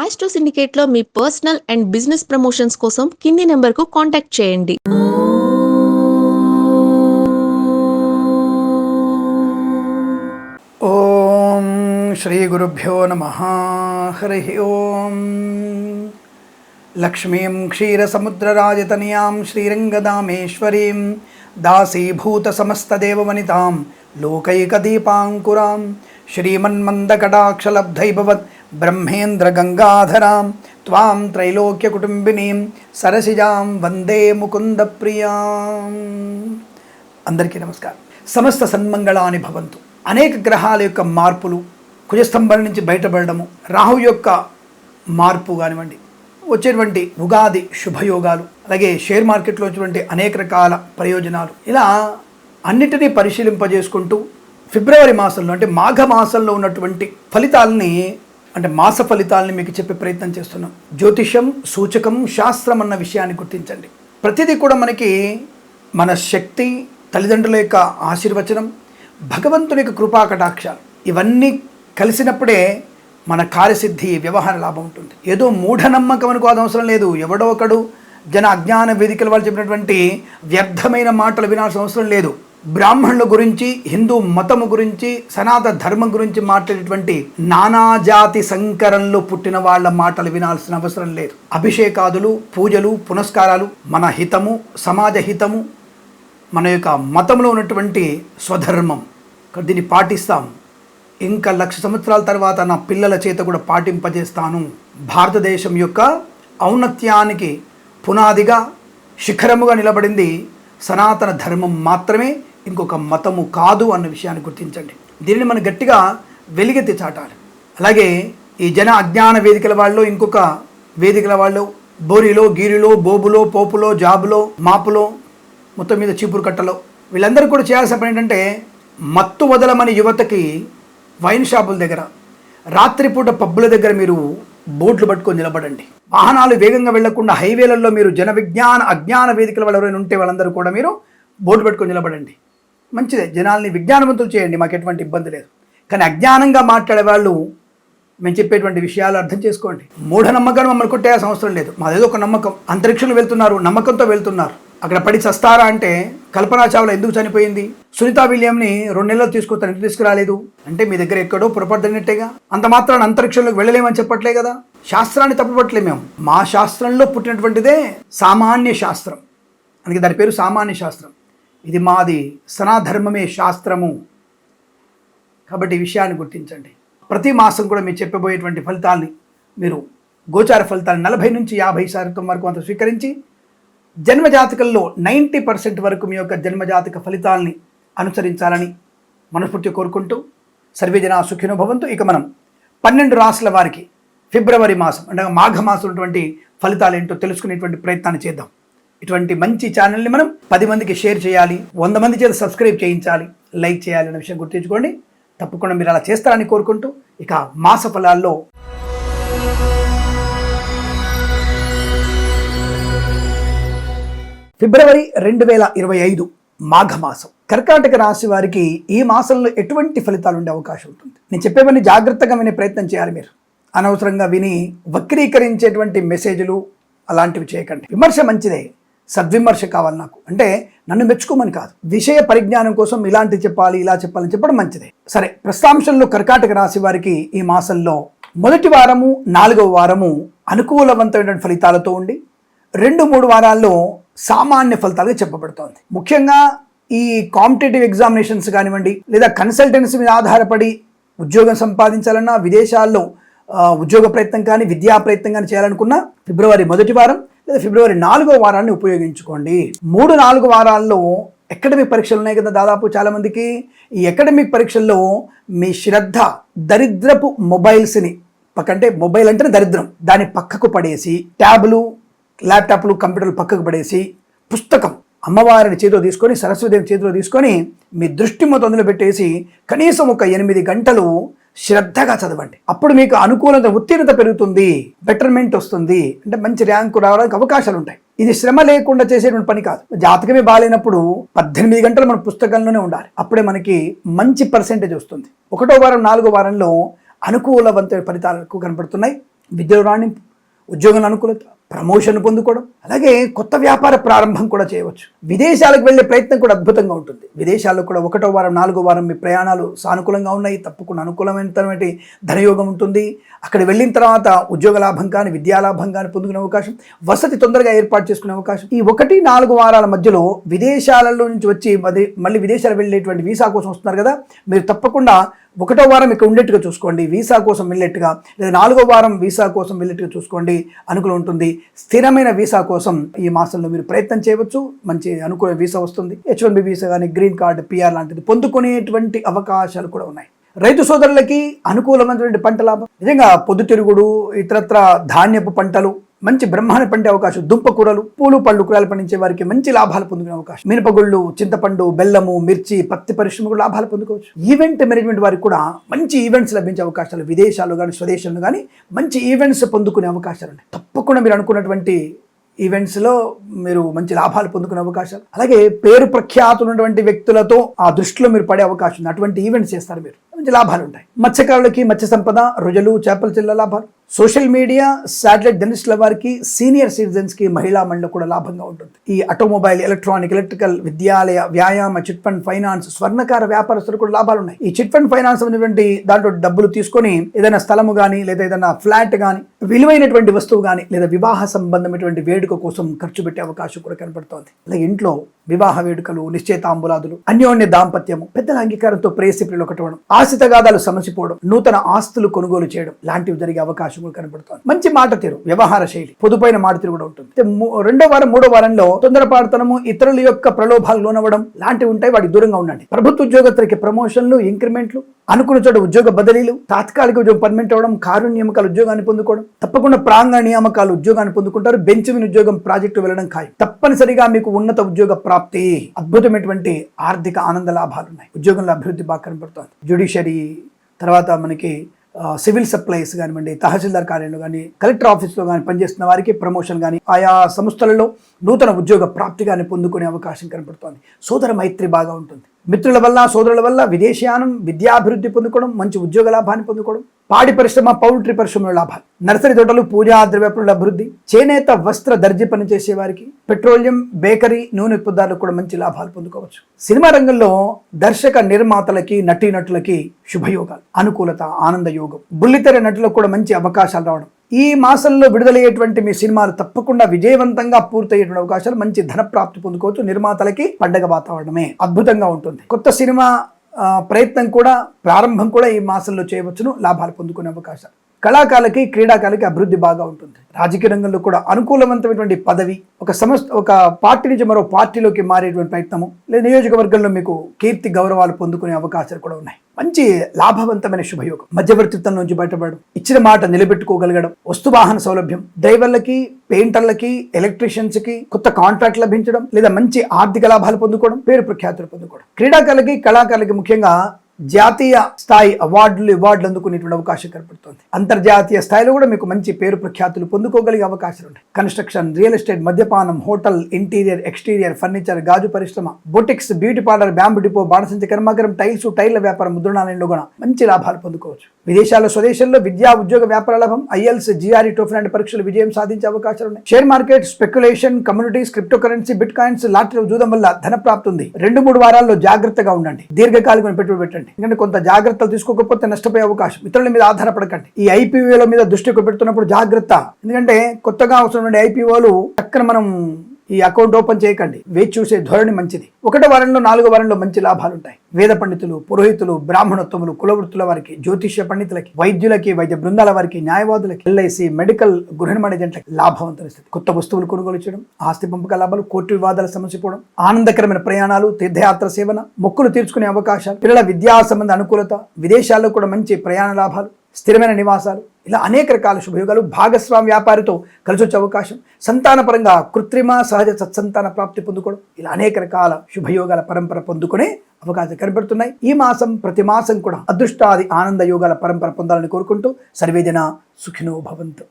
Astro సిండికేట్లో మీ personal and business promotions కోసం కింది నెంబర్కు కాంటాక్ట్ చేయండి. ఓం శ్రీ గురుభ్యో నమ. హరి ఓం. లక్ష్మీం క్షీరసముద్రరాజతనయాం శ్రీరంగదామేశ్వరీం దాసీభూత సమస్తదేవవనితాం లోకైకదీపాంకురాం. శ్రీమన్మందకటాక్షలబ్ధైభవత్ బ్రహ్మేంద్ర గంగాధరాం త్వాం త్రైలోక్యకుటుంబినీం సరసిజాం వందే ముకుంద ప్రియాం అందరికీ నమస్కారం. సమస్త సన్మంగళాని భవంతు. అనేక గ్రహాల యొక్క మార్పులు కుజస్తంభం నుంచి బయటపడడము రాహు యొక్క మార్పు కానివ్వండి వచ్చేటువంటి ఉగాది శుభయోగాలు అలాగే షేర్ మార్కెట్లో వచ్చినటువంటి అనేక రకాల ప్రయోజనాలు. ఇలా అన్నిటినీ పరిశీలింపజేసుకుంటూ ఫిబ్రవరి మాసంలో అంటే మాఘ మాసంలో ఉన్నటువంటి ఫలితాలని అంటే మాస ఫలితాలని మీకు చెప్పే ప్రయత్నం చేస్తున్నాం. జ్యోతిషం సూచకం శాస్త్రం అన్న విషయాన్ని గుర్తించండి. ప్రతిదీ కూడా మనకి మన శక్తి తల్లిదండ్రుల యొక్క ఆశీర్వచనం భగవంతుని యొక్క కృపా కటాక్షాలు. ఇవన్నీ కలిసినప్పుడే మన కార్యసిద్ధి వ్యవహార లాభం ఉంటుంది. ఏదో మూఢనమ్మకం అనుకోవాల్సిన అవసరం లేదు. ఎవడో ఒకడు జన అజ్ఞాన వేదికల వాళ్ళు చెప్పినటువంటి వ్యర్థమైన మాటలు వినాల్సిన అవసరం లేదు. బ్రాహ్మణుల గురించి హిందూ మతము గురించి సనాతన ధర్మం గురించి మాట్లాడేటువంటి నానాజాతి సంకరంలో పుట్టిన వాళ్ళ మాటలు వినాల్సిన అవసరం లేదు. అభిషేకాదులు పూజలు పునస్కారాలు మన హితము సమాజ హితము మన యొక్క మతంలో ఉన్నటువంటి స్వధర్మం. దీన్ని పాటిస్తాం. ఇంకా లక్ష సంవత్సరాల తర్వాత నా పిల్లల చేత కూడా పాటింపజేస్తాను. భారతదేశం యొక్క ఔన్నత్యానికి పునాదిగా శిఖరముగా నిలబడింది సనాతన ధర్మం మాత్రమే. ఇంకొక మతము కాదు అన్న విషయాన్ని గుర్తించండి. దీనిని మనం గట్టిగా వెలిగెత్తి చాటాలి. అలాగే ఈ జన అజ్ఞాన వేదికల వాళ్ళు ఇంకొక వేదికల వాళ్ళు బోరిలో గీరిలో బోబులో పోపులో జాబులో మాపులో మొత్తం మీద చీపురు కట్టలో వీళ్ళందరూ కూడా చేయాల్సిన పని ఏంటంటే మత్తు వదలమని యువతకి వైన్ షాపుల దగ్గర రాత్రిపూట పబ్బుల దగ్గర మీరు బోట్లు పట్టుకొని నిలబడండి. వాహనాలు వేగంగా వెళ్ళకుండా హైవేలలో మీరు జన విజ్ఞాన అజ్ఞాన వేదికల వాళ్ళు ఎవరైనా ఉంటే వాళ్ళందరూ కూడా మీరు బోర్డు పెట్టుకొని నిలబడండి. మంచిదే. జనాల్ని విజ్ఞానవంతులు చేయండి మాకు ఎటువంటి ఇబ్బంది లేదు. కానీ అజ్ఞానంగా మాట్లాడే వాళ్ళు మేము చెప్పేటువంటి విషయాలు అర్థం చేసుకోండి. మూఢనమ్మకాన్ని మమ్మల్ని కొట్టే అవసరం లేదు. మాదేదో ఒక నమ్మకం. అంతరిక్షంలో వెళ్తున్నారు నమ్మకంతో వెళ్తున్నారు. అక్కడ పడి చస్తారా అంటే కల్పనా చావ్లా ఎందుకు చనిపోయింది? సునీతా విలియంని రెండు నెలలు తీసుకొస్తాను ఎందుకు తీసుకురాలేదు? అంటే మీ దగ్గర ఎక్కడో పొరపడినట్టేగా అంత మాత్రాన్ని అంతరిక్షంలోకి వెళ్ళలేమని చెప్పట్లే కదా? శాస్త్రాన్ని తప్పుపట్టలే మేము. మా శాస్త్రంలో పుట్టినటువంటిదే సామాన్య శాస్త్రం. అందుకే దాని పేరు సామాన్య శాస్త్రం. ఇది మాది సనాధర్మమే శాస్త్రము. కాబట్టి ఈ విషయాన్ని గుర్తించండి. ప్రతి మాసం కూడా మీరు చెప్పబోయేటువంటి ఫలితాల్ని మీరు గోచార ఫలితాలు నలభై నుంచి యాభై శాతం వరకు అంత స్వీకరించి జన్మజాతకంలో నైంటీ పర్సెంట్ వరకు మీ యొక్క జన్మజాతక ఫలితాల్ని అనుసరించాలని మనస్ఫూర్తి కోరుకుంటూ సర్వేజన సుఖినో భవంతు. ఇక మనం పన్నెండు రాసుల వారికి ఫిబ్రవరి మాసం అంటే మాఘ మాసం ఉన్నటువంటి ఫలితాలు ఏంటో తెలుసుకునేటువంటి ప్రయత్నాన్ని చేద్దాం. ఇటువంటి మంచి ఛానల్ని మనం పది మందికి షేర్ చేయాలి వంద మంది చేత సబ్స్క్రైబ్ చేయించాలి లైక్ చేయాలి అనే విషయం గుర్తుంచుకోండి. తప్పకుండా మీరు అలా చేస్తారని కోరుకుంటూ ఇక మాస ఫలాల్లో ఫిబ్రవరి రెండు వేల ఇరవై ఐదు మాఘమాసం. కర్కాటక రాశి వారికి ఈ మాసంలో ఎటువంటి ఫలితాలు ఉండే అవకాశం ఉంటుంది? నేను చెప్పేవన్నీ జాగ్రత్తగా వినే ప్రయత్నం చేయాలి మీరు. అనవసరంగా విని వక్రీకరించేటువంటి మెసేజ్లు అలాంటివి చేయకండి. విమర్శ మంచిదే. సద్విమర్శ కావాలి నాకు. అంటే నన్ను మెచ్చుకోమని కాదు. విషయ పరిజ్ఞానం కోసం ఇలాంటి చెప్పాలి ఇలా చెప్పాలని చెప్పడం మంచిదే. సరే ప్రస్తాంశంలో కర్కాటక రాశి వారికి ఈ మాసంలో మొదటి వారము నాలుగవ వారము అనుకూలవంతమైన ఫలితాలతో ఉండి రెండు మూడు వారాల్లో సామాన్య ఫలితాలుగా చెప్పబడుతోంది. ముఖ్యంగా ఈ కాంపిటేటివ్ ఎగ్జామినేషన్స్ కానివ్వండి లేదా కన్సల్టెన్సీ మీద ఆధారపడి ఉద్యోగం సంపాదించాలన్నా విదేశాల్లో ఉద్యోగ ప్రయత్నం కానీ విద్యా ప్రయత్నం కానీ చేయాలనుకున్నా ఫిబ్రవరి మొదటి వారం లేదా ఫిబ్రవరి నాలుగో వారాన్ని ఉపయోగించుకోండి. మూడు నాలుగు వారాల్లో అకాడమిక్ పరీక్షలు ఉన్నాయి కదా దాదాపు చాలామందికి. ఈ అకాడమిక్ పరీక్షల్లో మీ శ్రద్ధ దరిద్రపు మొబైల్స్ని పక్కంటే మొబైల్ అంటేనే దరిద్రం. దాన్ని పక్కకు పడేసి ట్యాబ్లు ల్యాప్టాప్లు కంప్యూటర్లు పక్కకు పడేసి పుస్తకం అమ్మవారిని చేతిలో తీసుకొని సరస్వతిదేవి చేతిలో తీసుకొని మీ దృష్టి మొత్తం అందులో పెట్టేసి కనీసం ఒక ఎనిమిది గంటలు శ్రద్ధగా చదవండి. అప్పుడు మీకు అనుకూలత ఉత్తీర్ణత పెరుగుతుంది బెటర్మెంట్ వస్తుంది. అంటే మంచి ర్యాంకు రావడానికి అవకాశాలు ఉంటాయి. ఇది శ్రమ లేకుండా చేసేటువంటి పని కాదు. జాతకమే బాగాలేనప్పుడు పద్దెనిమిది గంటలు మన పుస్తకంలోనే ఉండాలి. అప్పుడే మనకి మంచి పర్సెంటేజ్ వస్తుంది. ఒకటో వారం నాలుగో వారంలో అనుకూలవంతమైన ఫలితాలకు కనపడుతున్నాయి విద్యలో రాణింపు ఉద్యోగం అనుకూలత ప్రమోషన్ పొందుకోవడం అలాగే కొత్త వ్యాపార ప్రారంభం కూడా చేయవచ్చు. విదేశాలకు వెళ్ళే ప్రయత్నం కూడా అద్భుతంగా ఉంటుంది. విదేశాల్లో కూడా ఒకటో వారం నాలుగో వారం మీ ప్రయాణాలు సానుకూలంగా ఉన్నాయి. తప్పకుండా అనుకూలమైనటువంటి ధనయోగం ఉంటుంది. అక్కడ వెళ్ళిన తర్వాత ఉద్యోగ లాభం కానీ విద్యాలాభం కానీ పొందుకునే అవకాశం వసతి తొందరగా ఏర్పాటు చేసుకునే అవకాశం. ఈ ఒకటి నాలుగు వారాల మధ్యలో విదేశాలలో నుంచి వచ్చి మది మళ్ళీ విదేశాలు వెళ్ళేటువంటి వీసా కోసం వస్తున్నారు కదా మీరు తప్పకుండా ఒకటో వారం ఇక్కడ ఉండేట్టుగా చూసుకోండి. వీసా కోసం వెళ్ళేట్టుగా లేదా నాలుగో వారం వీసా కోసం వెళ్ళేట్టుగా చూసుకోండి. అనుకూలం ఉంటుంది. స్థిరమైన వీసా కోసం ఈ మాసంలో మీరు ప్రయత్నం చేయవచ్చు. మంచి అనుకూల వీసా వస్తుంది. హెచ్ వన్ బి వీసా కానీ గ్రీన్ కార్డు పిఆర్ లాంటిది పొందుకునేటువంటి అవకాశాలు కూడా ఉన్నాయి. రైతు సోదరులకి అనుకూలమైనటువంటి పంట లాభం. నిజంగా పొద్దుతిరుగుడు ఇతరత్ర ధాన్యపు పంటలు మంచి బ్రహ్మాన్ని పండే అవకాశం. దుంప కూరలు పూలు పళ్ళు కూరలు పండించే వారికి మంచి లాభాలు పొందుకునే అవకాశం. మినపగుళ్ళు చింతపండు బెల్లము మిర్చి పత్తి పరిశ్రమ కూడా లాభాలు పొందుకోవచ్చు. ఈవెంట్ మేనేజ్మెంట్ వారికి కూడా మంచి ఈవెంట్స్ లభించే అవకాశాలు విదేశాలు కానీ స్వదేశాలు కానీ మంచి ఈవెంట్స్ పొందుకునే అవకాశాలు ఉన్నాయి. తప్పకుండా మీరు అనుకున్నటువంటి ఈవెంట్స్లో మీరు మంచి లాభాలు పొందుకునే అవకాశాలు. అలాగే పేరు ప్రఖ్యాతులు ఉన్నటువంటి వ్యక్తులతో ఆ దృష్టిలో మీరు పడే అవకాశం ఉంది. అటువంటి ఈవెంట్స్ చేస్తారు మీరు. మంచి లాభాలు ఉంటాయి మత్స్యకారులకి మత్స్య సంపద రుజలు చేపల చిల్ల లాభాలు. సోషల్ మీడియా శాటిలైట్ జర్నలిస్టుల వారికి సీనియర్ సిటిజన్స్కి మహిళా మండలి కూడా లాభంగా ఉంటుంది. ఈ ఆటోమొబైల్ ఎలక్ట్రానిక్ ఎలక్ట్రికల్ విద్యాలయ వ్యాయామ చిట్ ఫండ్ ఫైనాన్స్ స్వర్ణకార వ్యాపారస్తులు కూడా లాభాలు ఉన్నాయి ఈ చిట్ ఫండ్ ఫైనాన్స్ అనేటువంటి దాంట్లో డబ్బులు తీసుకొని ఏదైనా స్థలము కానీ లేదా ఏదైనా ఫ్లాట్ కానీ విలువైనటువంటి వస్తువు కానీ లేదా వివాహ సంబంధమైనటువంటి వేడుక కోసం ఖర్చు పెట్టే అవకాశం కూడా కనపడుతోంది. అలాగే ఇంట్లో వివాహ వేడుకలు నిశ్చయితాంబులాదులు అన్యోన్య దాంపత్యము పెద్దల అంగీకారంతో ప్రేయసిప్రిలు ఒకటవడం ఆశితగాదాలు సమసిపోవడం నూతన ఆస్తులు కొనుగోలు చేయడం లాంటివి జరిగే అవకాశం కూడా మంచి మాట తీరు వ్యవహార శైలి పొదుపైన మాట తీరు కూడా ఉంటుంది. రెండో వారం మూడో వారంలో తొందరపాడుతనము ఇతరుల యొక్క ప్రలోభాలు లోనవ్వడం లాంటివి ఉంటాయి వాటి దూరంగా ఉండండి. ప్రభుత్వ ఉద్యోగస్తులకి ప్రమోషన్లు ఇంక్రిమెంట్లు అనుకున్న చోట ఉద్యోగ బదిలీలు తాత్కాలిక ఉద్యోగం పర్మనెంట్ అవ్వడం కారు నియామకాలు ఉద్యోగాన్ని పొందుకోవడం తప్పకుండా ప్రాంగణ నియామకాలు ఉద్యోగాన్ని పొందుకుంటారు బెంచ్ మీద ఉద్యోగం ప్రాజెక్టు వెళ్ళడం ఖాయం. తప్పనిసరిగా మీకు ఉన్నత ఉద్యోగ ప్రాప్తి అద్భుతమైనటువంటి ఆర్థిక ఆనంద లాభాలు ఉన్నాయి ఉద్యోగంలో అభివృద్ధి బాగా కనబడుతుంది. జ్యుడిషియరీ తర్వాత మనకి సివిల్ సప్లైస్ కానివ్వండి తహసీల్దార్ కార్యాలయంలో కానీ కలెక్టర్ ఆఫీస్లో కానీ పనిచేస్తున్న వారికి ప్రమోషన్ కానీ ఆయా సంస్థలలో నూతన ఉద్యోగ ప్రాప్తి కానీ పొందుకునే అవకాశం కనబడుతోంది. సోదర మైత్రి బాగా ఉంటుంది. మిత్రుల వల్ల సోదరుల వల్ల విదేశయానం విద్యాభివృద్ధి పొందుకోవడం మంచి ఉద్యోగ లాభాన్ని పొందుకోవడం పాడి పరిశ్రమ పౌల్ట్రీ పరిశ్రమల లాభాలు. నర్సరీ తోటలు పూజా ద్రవ్యపుల అభివృద్ధి చేనేత వస్త్ర దర్జీ పనిచేసే వారికి పెట్రోలియం బేకరీ నూనె ఉత్పత్తులకు కూడా మంచి లాభాలు పొందుకోవచ్చు. సినిమా రంగంలో దర్శక నిర్మాతలకి నటీనటులకి శుభయోగాలు అనుకూలత ఆనంద యోగం బుల్లితెర నటులకు కూడా మంచి అవకాశాలు రావడం ఈ మాసంలో విడుదలయ్యేటువంటి మీ సినిమాలు తప్పకుండా విజయవంతంగా పూర్తయ్యేటువంటి అవకాశాలు మంచి ధన ప్రాప్తి పొందుకోవచ్చు. నిర్మాతలకి పండగ వాతావరణమే అద్భుతంగా ఉంటుంది. కొత్త సినిమా ప్రయత్నం కూడా ప్రారంభం కూడా ఈ మాసంలో చేయవచ్చును. లాభాలు పొందుకునే అవకాశాలు. కళాకారులకి క్రీడాకారులకి అభివృద్ధి బాగా ఉంటుంది. రాజకీయ రంగంలో కూడా అనుకూలవంతమైనటువంటి పదవి ఒక సంస్థ ఒక పార్టీ నుంచి మరో పార్టీలోకి మారేటువంటి ప్రయత్నము లేదా నియోజకవర్గంలో మీకు కీర్తి గౌరవాలు పొందుకునే అవకాశాలు కూడా ఉన్నాయి. మంచి లాభవంతమైన శుభయోగం. మధ్యవర్తిత్వం నుంచి బయటపడడం ఇచ్చిన మాట నిలబెట్టుకోగలగడం వస్తు వాహన సౌలభ్యం డ్రైవర్లకి పెయింటర్లకి ఎలక్ట్రీషియన్స్కి కొత్త కాంట్రాక్ట్ లభించడం లేదా మంచి ఆర్థిక లాభాలు పొందుకోవడం పేరు ప్రఖ్యాతులు పొందుకోవడం. క్రీడాకారులకి కళాకారులకి ముఖ్యంగా జాతీయ స్థాయి అవార్డులు అవార్డులు అందుకునేటువంటి అవకాశం కనపడుతుంది. అంతర్జాతీయ స్థాయిలో కూడా మీకు మంచి పేరు ప్రఖ్యాతులు పొందుకోగలిగే అవకాశాలు ఉంటాయి. కన్స్ట్రక్షన్ రియల్ ఎస్టేట్ మద్యపానం హోటల్ ఇంటీరియర్ ఎక్స్టీరియర్ ఫర్నిచర్ గాజు పరిశ్రమ boutiques beauty parlour bamboo depot బాణసంచి కర్మాగారం టైల్స్ టైర్ల వ్యాపారం ముద్రణాలయంలో కూడా మంచి లాభాలు పొందుకోవచ్చు. విదేశాల్లో స్వదేశంలో విద్యా ఉద్యోగ వ్యాపార లాభం ఐఎల్స్ జిఆర్ఈ టోఫీ లాంటి పరీక్షలు విజయం సాధించే అవకాశాలు ఉన్నాయి. Share market speculation communities cryptocurrency bitcoins lottery చూడడం వల్ల ధన ప్రాప్తి ఉంది రెండు మూడు వారాల్లో జాగ్రత్తగా ఉండండి. దీర్ఘకాలికమైన పెట్టుబడి పెట్టండి. ఎందుకంటే కొంత జాగ్రత్తలు తీసుకోకపోతే నష్టపోయే అవకాశం. ఇతరుల మీద ఆధారపడకండి. ఈ ఐపీఓల మీద దృష్టి పెడుతున్నప్పుడు జాగ్రత్త. ఎందుకంటే కొత్తగా అవసరమైన ఐపీఓలు చక్కన మనం ఈ అకౌంట్ ఓపెన్ చేయకండి. వేచి చూసే ధోరణి మంచిది. ఒకటో వారంలో నాలుగో వారంలో మంచి లాభాలు ఉంటాయి వేద పండితులు పురోహితులు బ్రాహ్మణోత్తములు కులవృత్తుల వారికి జ్యోతిష్య పండితులకి వైద్యులకి వైద్య బృందాల వారికి న్యాయవాదులకి ఎల్ఐసి మెడికల్ గృహ మేనేజెంట్లకి లాభవంతమైన స్థితి కొత్త వస్తువులు కొనుగోలు చేయడం ఆస్తి పంపక లాభాలు కోర్టు వివాదాల సమస్య పోవడం ఆనందకరమైన ప్రయాణాలు తీర్థయాత్ర సేవన మొక్కులు తీర్చుకునే అవకాశాలు పిల్లల విద్యా సంబంధ అనుకూలత విదేశాల్లో కూడా మంచి ప్రయాణ లాభాలు స్థిరమైన నివాసాలు ఇలా అనేక రకాల శుభయోగాలు భాగస్వామి వ్యాపారితో కలిసి వచ్చే అవకాశం. సంతానపరంగా కృత్రిమ సహజ సత్సంతాన ప్రాప్తి పొందుకోవడం ఇలా అనేక రకాల శుభయోగాల పరంపర పొందుకునే అవకాశం కనబడుతున్నాయి. ఈ మాసం ప్రతి మాసం కూడా అదృష్టాది ఆనంద యోగాల పరంపర పొందాలని కోరుకుంటూ సర్వేజన సుఖినో భవంతు.